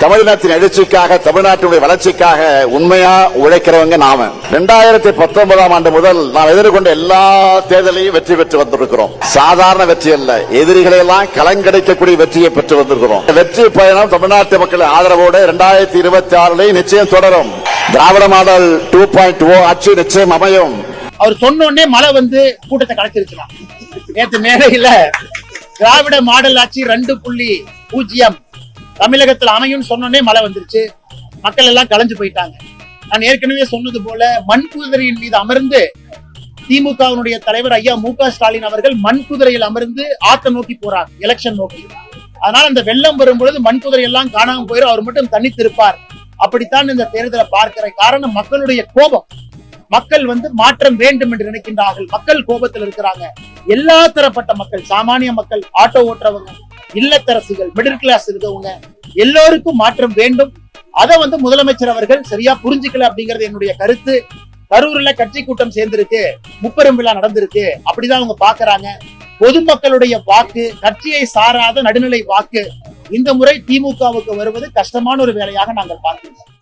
தமிழ்நாட்டின் எழுச்சிக்காக தமிழ்நாட்டினுடைய வளர்ச்சிக்காக உண்மையா உழைக்கிறவங்க நாம. ரெண்டாயிரத்தி பத்தொன்பதாம் ஆண்டு முதல் நாம் எதிர்கொண்ட எல்லா தேர்தலையும் வெற்றி பெற்று வந்திருக்கிறோம். சாதாரண வெற்றி அல்ல எதிரிகளை எல்லாம் கலங்கடிக்கக்கூடிய வெற்றியை பெற்று வந்திருக்கிறோம். வெற்றி பயணம் தமிழ்நாட்டு மக்களின் ஆதரவோடு இரண்டாயிரத்தி இருபத்தி ஆறுலையும் நிச்சயம் தொடரும். திராவிட மாடல் டூ பாயிண்ட் ஓ ஆட்சி நிச்சயம் அமையும். அவர் சொன்ன உடனே மழை வந்து கூட்டத்தை கலைச்சிருக்கலாம். நேற்று மேடையில திராவிட மாடல் ஆட்சி ரெண்டு புள்ளி பூஜ்ஜியம் தமிழகத்தில் அமையும் சொன்னோடனே மழை வந்துருச்சு. மக்கள் எல்லாம் கலைஞ்சு போயிட்டாங்க. நான் ஏற்கனவே சொன்னது போல மண் குதிரையின் மீது அமர்ந்து திமுகவினுடைய தலைவர் ஐயா மு க ஸ்டாலின் அவர்கள் மண் குதிரையில் அமர்ந்து ஆத்த நோக்கி போறார் எலெக்ஷன் நோக்கி. அதனால அந்த வெள்ளம் வரும் பொழுது மண் குதிரை எல்லாம் காணாம போயிடும் அவர் மட்டும் தனித்திருப்பார். அப்படித்தான் இந்த தேர்தலை பார்க்கிற காரணம் மக்களுடைய கோபம். மக்கள் வந்து மாற்றம் வேண்டும் என்று நினைக்கின்றார்கள். மக்கள் கோபத்தில் இருக்கிறாங்க. எல்லா தரப்பட்ட மக்கள் சாமானிய மக்கள் ஆட்டோ ஓட்டுறவங்க இல்லத்தரசிகள் மிடில் கிளாஸ் இருக்கவங்க எல்லோருக்கும் மாற்றம் வேண்டும். அதை வந்து முதலமைச்சர் அவர்கள் சரியா புரிஞ்சுக்கல அப்படிங்கறது என்னுடைய கருத்து. கரூர்ல கட்சி கூட்டம் சேர்ந்திருக்கு முப்பெரும் விழா நடந்திருக்கு. அப்படிதான் அவங்க பாக்குறாங்க. பொதுமக்களுடைய வாக்கு கட்சியை சாராத நடுநிலை வாக்கு இந்த முறை திமுகவுக்கு வருவது கஷ்டமான ஒரு வேலையாக நாங்கள் பார்க்கிறோம்